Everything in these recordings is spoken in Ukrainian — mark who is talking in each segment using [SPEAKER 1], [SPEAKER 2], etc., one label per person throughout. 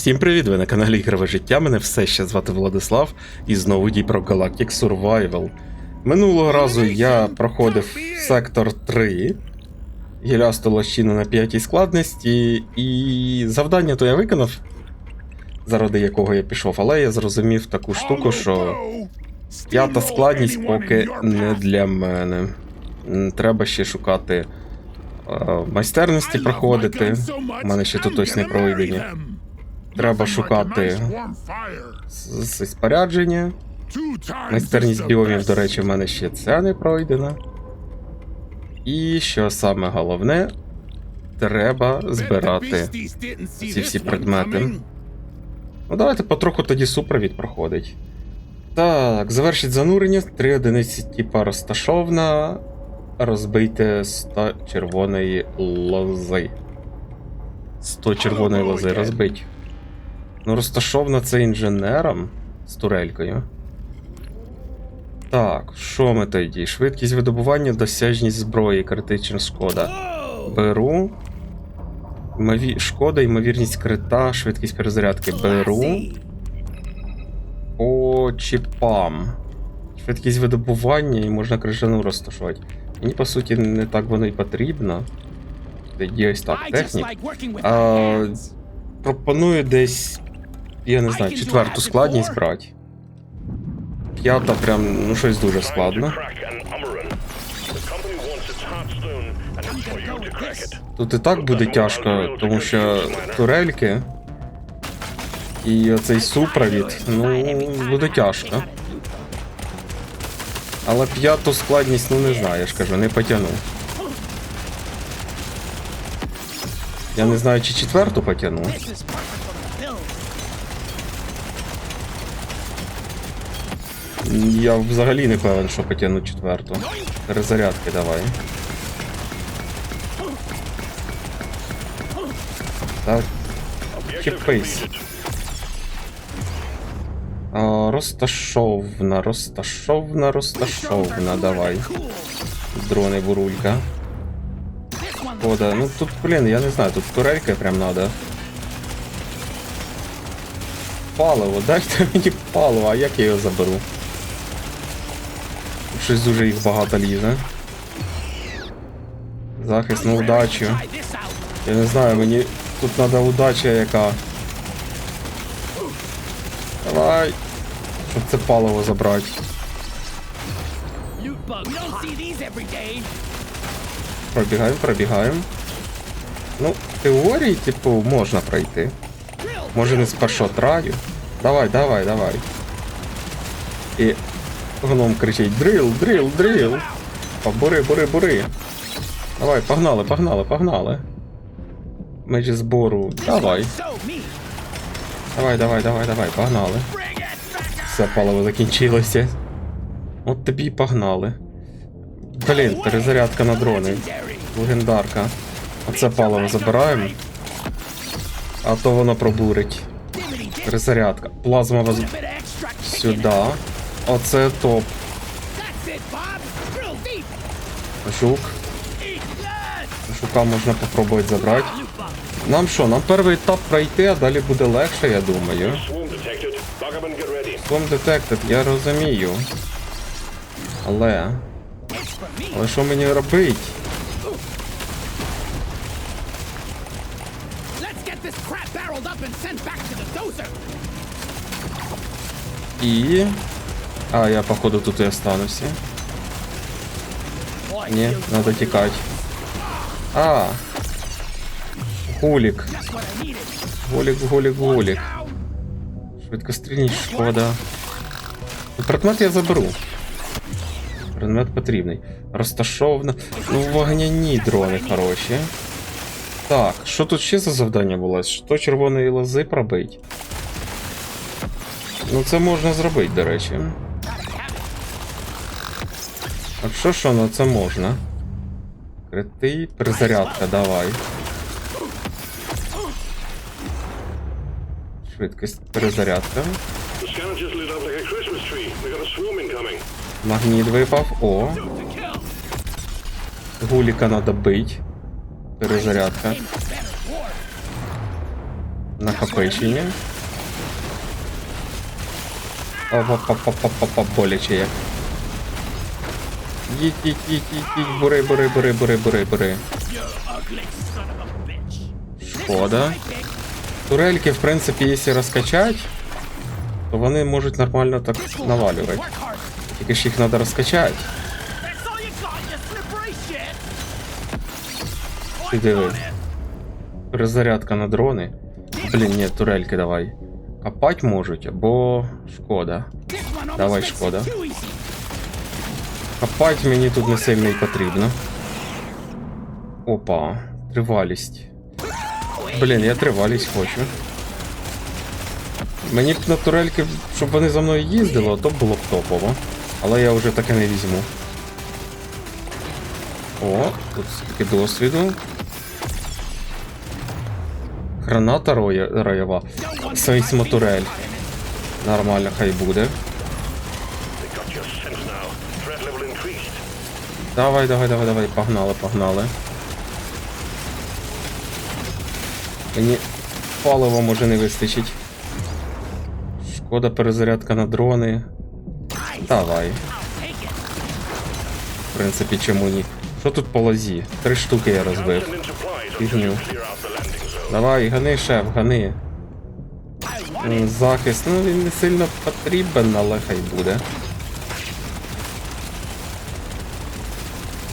[SPEAKER 1] Всім привіт! Ви на каналі Ігрове життя. Мене все ще звати Владислав і знову Deep Rock Galactic Survival. Минулого разу я проходив сектор 3, гілясту лощину на 5 складності, і завдання то я виконав, заради якого я пішов, але я зрозумів таку штуку, що п'ята складність поки не для мене. Треба ще шукати е, майстерності проходити. У мене ще тут ось не пройдені. Треба шукати спорядження. Майстерність біомів, до речі, в мене ще ця не пройдена. І що саме головне, треба збирати ці всі предмети. Ну, давайте потроху тоді супровід проходить. Так, завершить занурення. Три одиниці типа розташована. Розбийте 100 червоної лози. 100 червоної лози розбить. Ну, розташована це інженером з турелькою. Так, що ми тоді? Швидкість видобування, досяжність зброї, критична шкода. Беру. Ймові... Шкода, ймовірність крита, швидкість перезарядки. Беру. По чіпам. Швидкість видобування і можна крижану розташувати. Мені, по суті, не так воно і потрібно. Тоді ось так, технік. А, пропоную десь, я не знаю, четверту складність брати. П'ята прям, ну щось дуже складно. Тут і так буде тяжко, тому що турельки і оцей супровід, ну, буде тяжко. Але п'яту складність, ну не знаю, я ж кажу, не потягну. Я не знаю, чи четверту потягну. Я взагалі не певен, що потягну четверту. Перезарядки давай. Так. А, розташовна, розташовна, розташовна, давай. Дрони бурулька. Кода, ну тут, блін, я не знаю, тут турелька прям надо. Паливо, дайте мені паливо, а як я його заберу? Щось дуже їх багато лізе. Захист на удачу. Я не знаю, мені тут треба удача яка. Давай. Щоб це паливо забрати. Пробігаємо, пробігаємо. Ну, в теорії, типу, можна пройти. Може не з першого траю. Давай, давай, давай. І гном кричить дрил, дрил, дрил. Побури, бури, бури. Давай, погнали, погнали, погнали. Межі збору. Давай. Давай, давай, давай, давай, погнали. Все паливо закінчилося. От тобі і погнали. Блін, перезарядка на дрони. Легендарка. Оце паливо забираємо. А то воно пробурить. Перезарядка. Воз... Оце топ. Жук. Жука можна попробувати забрати. Нам що, нам перший етап пройти, а далі буде легше, я думаю. Swim Detected, я розумію. Але. Але що мені робить? І. А, я походу тут і остануся. Ні, надо тікати. А.
[SPEAKER 2] I needed.
[SPEAKER 1] Гулік, гулік, гулік. Швидкострільність шкода. Предмет я заберу. Предмет потрібний. Розташована. Ну, вогняні дрони хороші. Так, що тут ще за завдання було? Що червоної лози пробить? Ну, це можна зробити, до речі. Так що що, ну це можна. Крити, перезарядка, давай. Швидкість перезарядка.
[SPEAKER 3] The scavengers lit up like a Christmas tree. We got a swarm incoming.
[SPEAKER 1] Магніт випав. О. Гуліка надо бить. Перезарядка. Накопичення. Опа-па-па-па-па-па, боляче як. Їдь, їдь, їдь, їдь, їдь, бури, бури, бури, бури, бури, бури. Шкода. Турельки, в принципі, якщо розкачать, то вони можуть нормально так навалювати. Тільки ж їх треба розкачати. Ти диви. Перезарядка на дрони. Блін, ні, турельки давай. Копать можуть, або шкода. Давай, шкода. Копать мені тут не сильно і потрібно. Опа, тривалість. Блін, я тривалість хочу. Мені б на турельки, щоб вони за мною їздили, то було б топово. Але я вже таке не візьму. О, тут скільки досвіду. Граната роя, роєва. Сейсмо турель. Нормально, хай буде. Давай, давай, давай, давай, погнали, погнали. Мені палива може не вистачить. Шкода перезарядка на дрони. Давай. В принципі, чому ні? Що тут по лозі? Три штуки я розбив. Фігню. Давай, гани, шеф, гани. Захист, ну він не сильно потрібен, але хай буде.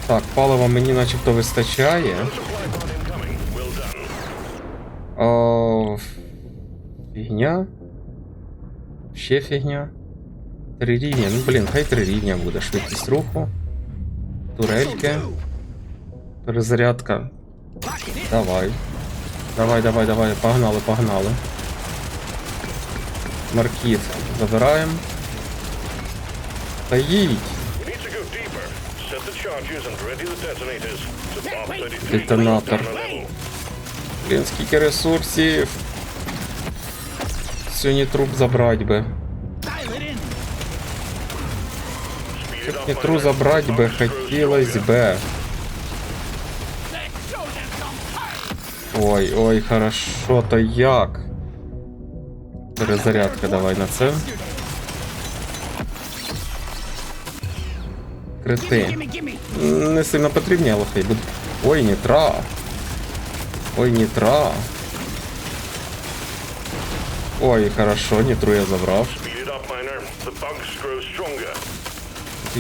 [SPEAKER 1] Так, палива мені начебто вистачає. О, фігня. Ще фігня. Три рівня. Ну блін, хай три рівня буде. Швидкість руху. Турельки. Перезарядка. Давай. Давай, давай, давай. Погнали, погнали. Маркіт забираємо. Та їдь. Детонатор. Блін, скільки ресурсів. Сьогодні труп забрать би.
[SPEAKER 3] up,
[SPEAKER 1] Днітру
[SPEAKER 3] miner.
[SPEAKER 1] забрать би хотілось би.
[SPEAKER 2] Them some fight.
[SPEAKER 1] Ой, ой, хорошо, то як? Перезарядка давай на це. Крити.
[SPEAKER 2] Gimme, gimme.
[SPEAKER 1] Не сильно потрібні, але хай буде. Ой, нітра. Ой, нітра. Ой, хорошо, нітру я забрав.
[SPEAKER 3] Speed it up, miner. The bunks grow stronger.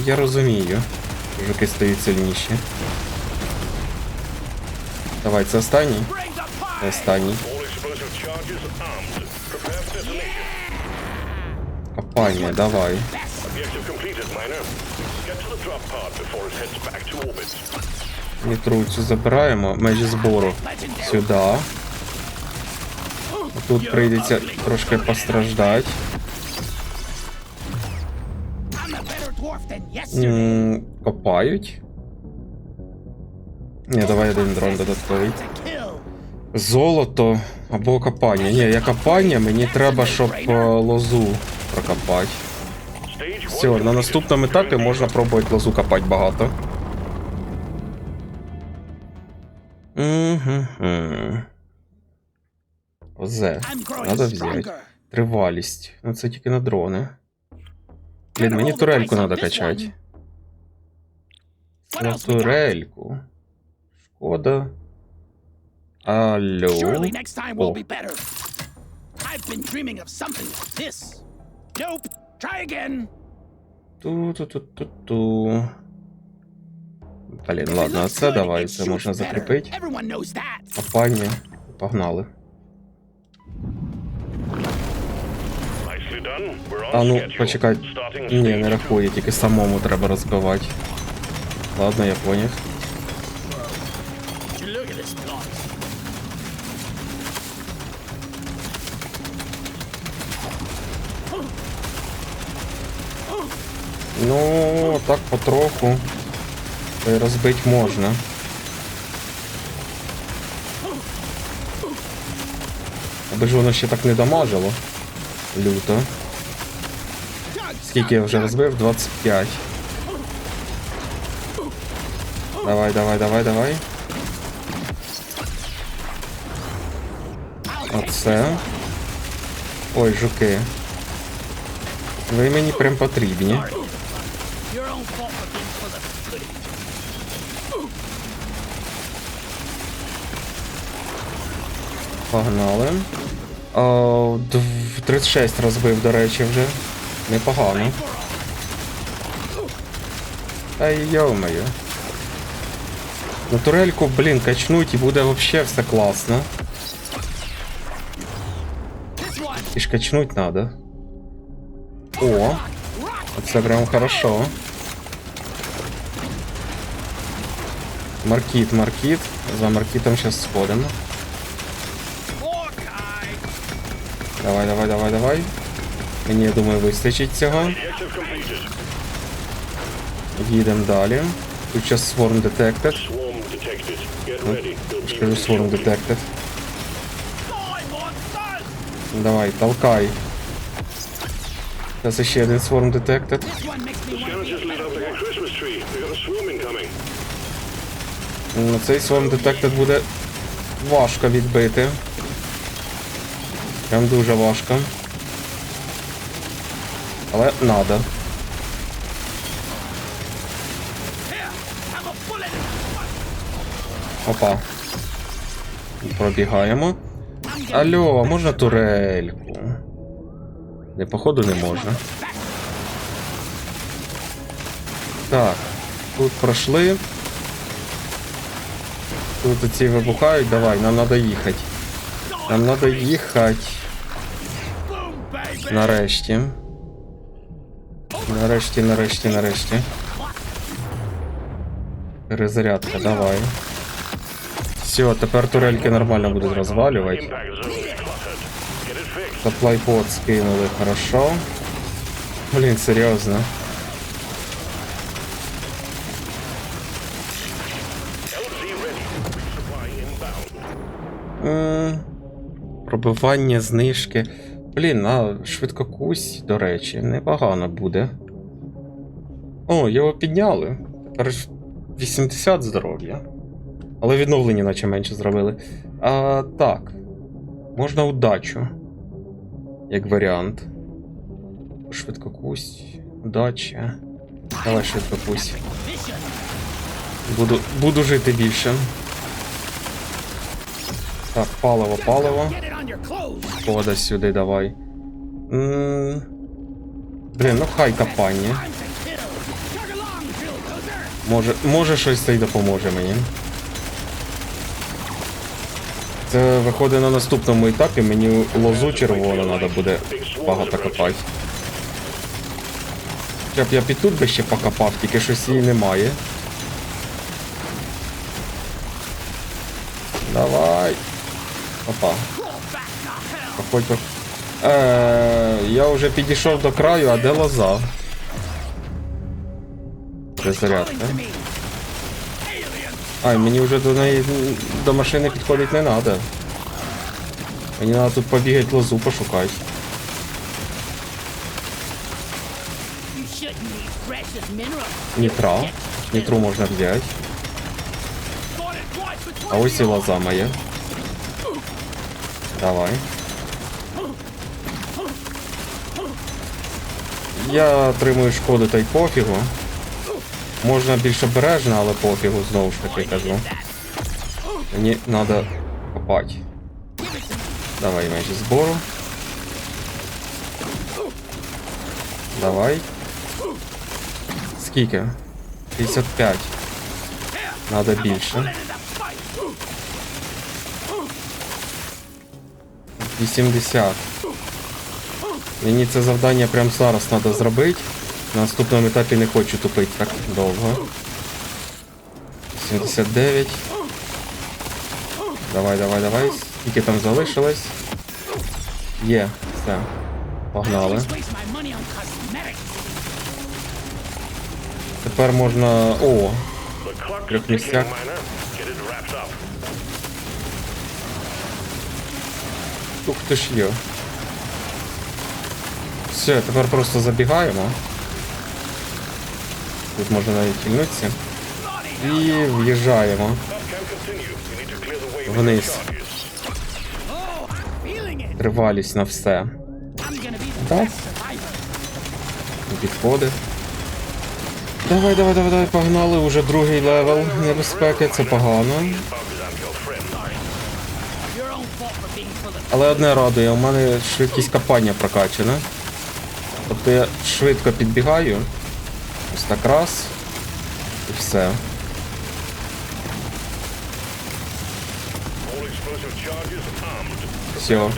[SPEAKER 1] Я розумію. Жуки стають сильніші. Давай, це останній.
[SPEAKER 2] Bring the pie.
[SPEAKER 1] Останній.
[SPEAKER 3] All explosive charges armed. Prepare for detonation.
[SPEAKER 1] Копання, давай.
[SPEAKER 3] Objective completed, miner. Get to the drop pod before it heads back to orbit.
[SPEAKER 1] Нітру цю забираємо. Межі збору сюди. Тут прийдеться трошки постраждати. Копають. Ні, давай один дрон додатковий. Золото або копання. Ні, я копання, мені треба, щоб е, лозу прокопати. Все, на наступному етапі можна пробувати лозу копати багато. Угу. Озе. Надо взяти. Тривалість. Ну це тільки на дрони. Блін, мені турельку треба качати. На турельку. Шкода. Алло. О.
[SPEAKER 2] I've been dreaming of something like this. Nope. Try again.
[SPEAKER 1] Ту-ту-ту-ту-ту. Блін,
[SPEAKER 2] If it
[SPEAKER 1] ладно, а
[SPEAKER 2] looks
[SPEAKER 1] це
[SPEAKER 2] good,
[SPEAKER 1] давай,
[SPEAKER 2] it
[SPEAKER 1] це
[SPEAKER 2] shoots
[SPEAKER 1] можна
[SPEAKER 2] better.
[SPEAKER 1] закріпити.
[SPEAKER 2] Everyone knows that.
[SPEAKER 1] Копання. Погнали.
[SPEAKER 3] Nicely done. We're on
[SPEAKER 1] А ну,
[SPEAKER 3] schedule.
[SPEAKER 1] почекай.
[SPEAKER 3] Starting
[SPEAKER 1] Ні,
[SPEAKER 3] stage
[SPEAKER 1] не рахує, тільки самому треба розбивати. Ладно, я поняв. Ну, так потроху. Розбити можна. Аби ж воно ще так не дамажило. Люто. Скільки я вже розбив? 25. Давай, давай, давай, давай. Оце. Ой, жуки. Ви мені прям потрібні.
[SPEAKER 2] Your own fault for being full.
[SPEAKER 1] Погнали. О, 36 розбив, до речі, вже. Непогано. Та й йо-моє. Ну турельку, блін, качнуть і буде вообще все класно. І ж качнуть надо. О, це прям хорошо. Маркіт, маркіт. За маркітом зараз сходимо. Давай, давай, давай, давай. Мені, я думаю, вистачить цього. Їдемо далі. Тут зараз Swarm Detected. Скажу Swarm. Detected. Давай, толкай. Зараз ще один Swarm Detected. Ну, цей Swarm Detected буде важко відбити. Прям дуже важко. Але надо. Опа. Пробігаємо. Алло, можна турельку? Не, походу не можна. Так, тут пройшли. Тут ці вибухають, давай, нам треба їхати. Нам треба їхати.
[SPEAKER 2] Boom, baby.
[SPEAKER 1] Нарешті. Нарешті, нарешті, нарешті. Перезарядка, давай. Все, тепер турельки нормально будуть розвалювати.
[SPEAKER 3] Impact zone is cluttered. Get it fixed.
[SPEAKER 1] Саплайпод скинули, хорошо. Блін, серйозно.
[SPEAKER 3] Inbound.
[SPEAKER 1] Пробивання знижки. Блін, а швидкокусь, до речі, непогано буде. О, його підняли. Тепер ж 80 здоров'я. Але відновлення наче менше зробили. А так. Можна удачу. Як варіант. Швидкокусь. Удача. Давай швидкокусь. Буду, буду жити більше. Так, паливо, паливо. Вода сюди давай. М, Блін, ну хай капання. Може, може щось це й допоможе мені. Це виходить на наступному етапі, мені лозу червону треба буде багато копати. Хоча б я під тут би ще покопав, тільки щось її немає. Давай. Опа. Проходь. Е, я вже підійшов до краю, а де лоза? Де зарядка? Ай, мені вже до неї до машини підходити не треба. Мені треба тут побігати лозу пошукати. Нітра. Нітру можна взяти. А ось і лоза моя. Давай. Я отримую шкоду та й пофігу. Можна більш обережно, але пофігу знову ж таки кажу. Мені треба копати. Давай межі збору. Давай. Скільки? 55. Надо більше. 80. Мені це завдання прямо зараз треба зробити. На наступному етапі не хочу тупити так довго. 79. Давай, давай, давай. Скільки там залишилось? Є, все. Погнали. Тепер можна. О,
[SPEAKER 3] The
[SPEAKER 1] штук теж є. Все, тепер просто забігаємо. Тут можна навіть хильнутися. І в'їжджаємо. Вниз. Тривалість на все. Так. Підходи. Давай, давай, давай, давай, погнали, уже другий левел небезпеки, це погано. Але одне радує, у мене швидкість копання прокачана. Тобто я швидко підбігаю. Ось так раз. І все. Все.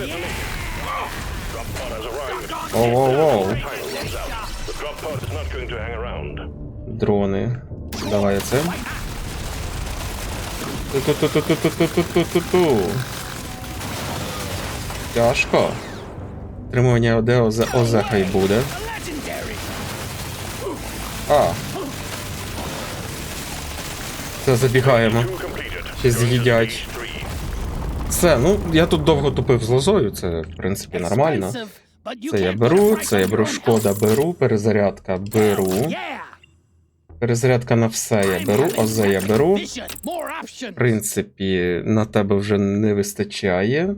[SPEAKER 3] Has arrived.
[SPEAKER 1] Оу-оу-оу.
[SPEAKER 3] Time runs out. The
[SPEAKER 1] Тяжко. Тримання ОД ОЗ, хай буде. А. Це забігаємо. Ще з'їдять. Все, ну я тут довго тупив з лозою, це в принципі нормально. Це я беру, це я беру шкода, беру, перезарядка беру. Перезарядка на все я беру,
[SPEAKER 2] having
[SPEAKER 1] ОЗ я беру. В принципі, на тебе вже не вистачає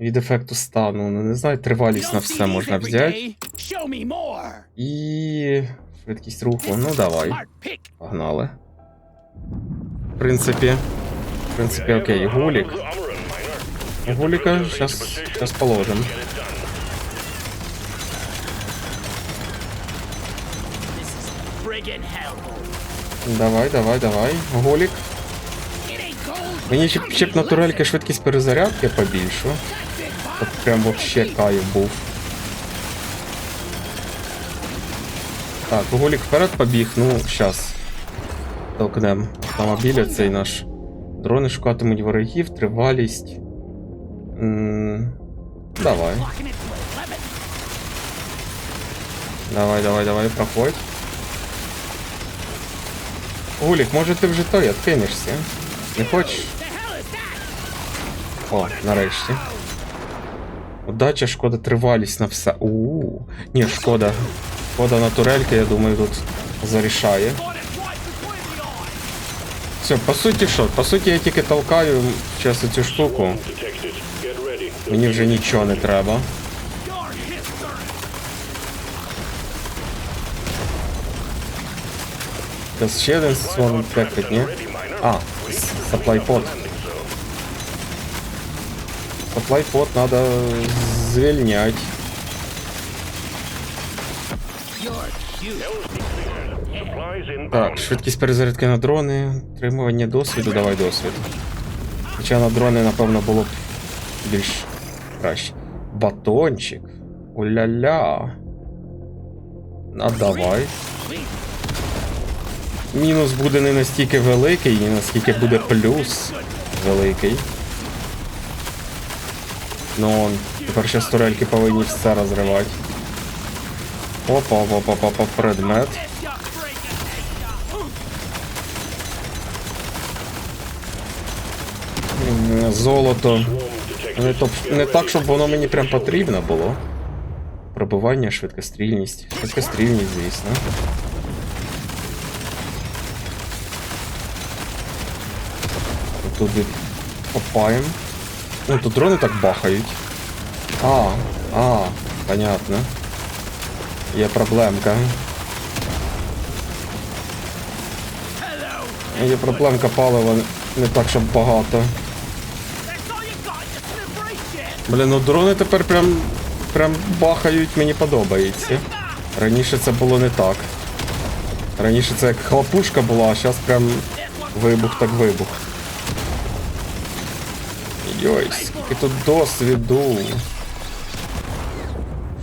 [SPEAKER 1] від ефекту стану. Ну, не знаю, тривалість на все можна взяти. І. швидкість руху. Ну давай. Погнали. В принципі. В принципі, окей, гулік. Гуліка
[SPEAKER 2] зараз зараз положимо.
[SPEAKER 1] Давай, давай, давай.
[SPEAKER 2] Голік.
[SPEAKER 1] Мені ще б натуральки швидкість перезарядки побільшу. Щоб прям вообще кайф був. Так, Гулік вперед побіг, ну, щас. Толкнем автомобіля цей наш. Дрони шукатимуть ворогів, тривалість. М, Давай. Давай, давай, давай, проходь. Гулік, може ти вже той откинешся? Не хочеш? О, нарешті. Удача, шкода, тривалість на все. у Ні, шкода. Шкода на турельки, я думаю, тут зарішає. Все, по суті, що? По суті, я тільки толкаю зараз цю штуку. Мені вже нічого не треба. Зараз ще один текать, ні? А, supply Supply надо звільнять. Так, швидкість перезарядки на дрони, отримування досвіду, давай досвід. Хоча на дрони, напевно, було б більш краще. Батончик. Уля-ля. А давай. Мінус буде не настільки великий, не наскільки буде плюс великий. Ну, он, тепер ще турельки повинні все розривати. Опа, опа, опа, опа, предмет. Золото. Не, топ, не так, щоб воно мені прям потрібно було. Пробивання, швидкострільність. Швидкострільність, звісно. Туди копаємо. Ну, тут дрони так бахають. А, а, понятно. Є проблемка. Є проблемка палива не так, щоб багато. Блін, ну дрони тепер прям, прям бахають, мені подобається. Раніше це було не так. Раніше це як хлопушка була, а зараз прям вибух так вибух. Йой, скільки тут досвіду.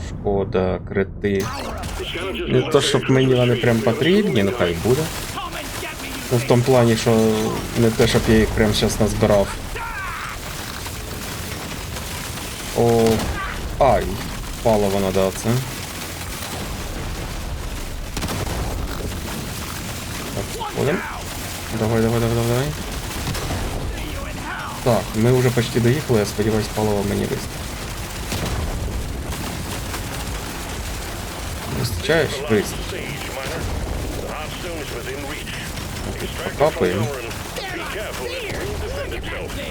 [SPEAKER 1] Шкода, крити. Не то, щоб мені вони прям потрібні, ну хай буде. Ну в тому плані, що не те, щоб я їх прямо зараз назбирав. О. Ай, паливо надо це. Так, давай, давай, давай, давай. Так, ми вже почти доїхали, я сподіваюсь, палива мені вистачить. Вистачаєш?
[SPEAKER 3] Вистачає. Прокапаємо.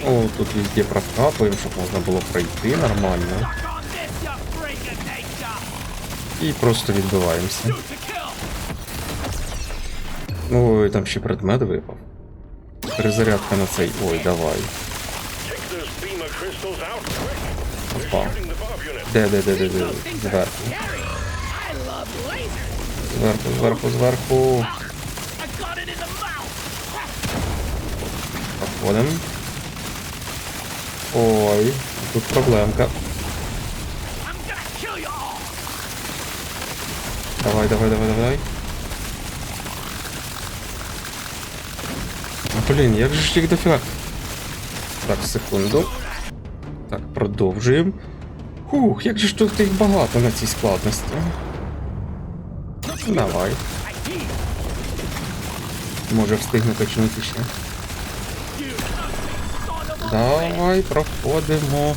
[SPEAKER 1] О, тут везде прокапаємо, щоб можна було пройти нормально. І просто відбиваємося. Ой, там ще предмет випав. Перезарядка на цей. Ой, давай. Опа. Де, де, де, де, Зверху. Зверху, зверху, зверху. Проходимо. Ой, тут проблемка. Давай, давай, давай, давай. Блін, як же ж їх дофіга? Так, секунду. Так, продовжуємо. Хух, як же ж тут їх багато на цій складності. Давай. Може встигне качнути ще. Давай, проходимо.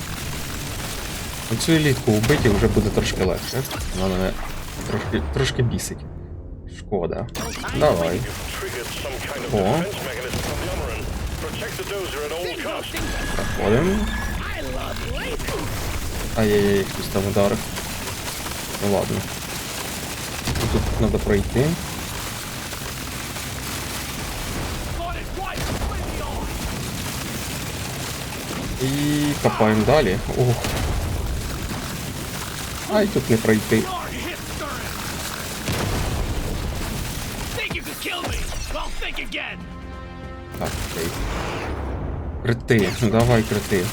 [SPEAKER 1] Оцю елітку вбити вже буде трошки легше. Вона мене трошки, трошки бісить. Шкода. Давай. О. Проходимо. Ай-яй-яй, хтось там ударив. Ну ладно. Тут треба пройти. І копаємо далі. Ох. Ай, тут не пройти. Так, окей. Крити, ну давай крити.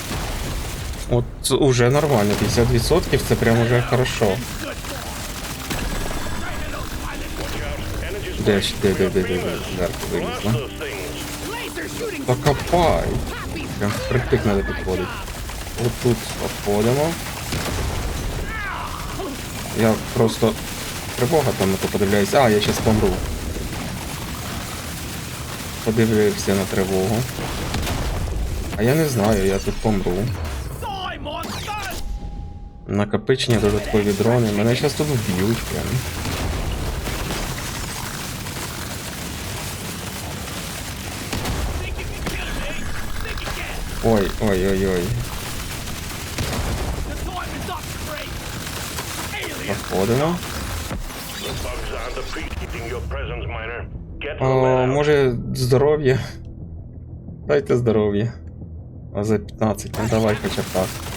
[SPEAKER 1] От уже нормально, 50% це прям уже хорошо. Де де, де, де, де, де, вилізла. Покопай. Прям впритик треба підходити. От тут обходимо. Я просто тривога там, а то подивляюся. А, я щас помру. Подивився на тривогу. А я не знаю, я тут помру. Накопичення додаткові дрони. Мене зараз тут вб'ють прям. Ой, ой, ой, ой.
[SPEAKER 2] The time is up, Free! Alien!
[SPEAKER 1] Проходимо. О, може здоров'я. Дайте здоров'я. А за 15, ну давай хоча б так.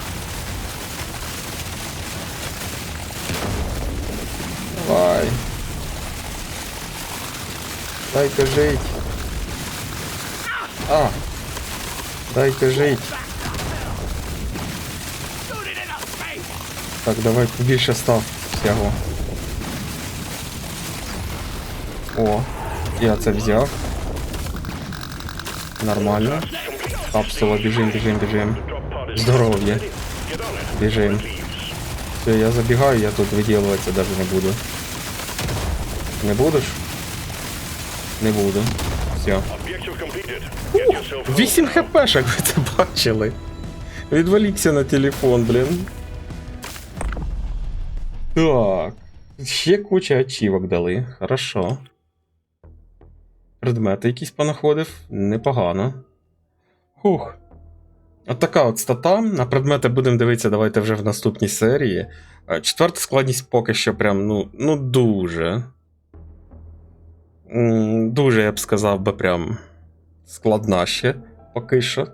[SPEAKER 1] Давай. Дайте жить. А. Дайте жить. Так, давай більше став всього. О, я це взяв. Нормально. Капсула, Здоров'я.
[SPEAKER 3] Get on it.
[SPEAKER 1] Біжим. Все, я забігаю, я тут виділуватися навіть не буду. Не будеш? Не буду. Все.
[SPEAKER 3] Objective completed. Get yourself home.
[SPEAKER 1] 8 хпшок ви це бачили. Відволікся на телефон, блін. Так. Ще куча ачівок дали. Хорошо. Предмети якісь понаходив. Непогано. Хух. От така от стата. На предмети будемо дивитися, давайте вже в наступній серії. Е, Четверта складність поки що прям, ну, ну дуже. Дуже, я б сказав би, прям складна ще поки що.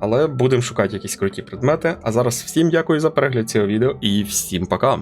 [SPEAKER 1] Але будемо шукати якісь круті предмети. А зараз всім дякую за перегляд цього відео і всім пока!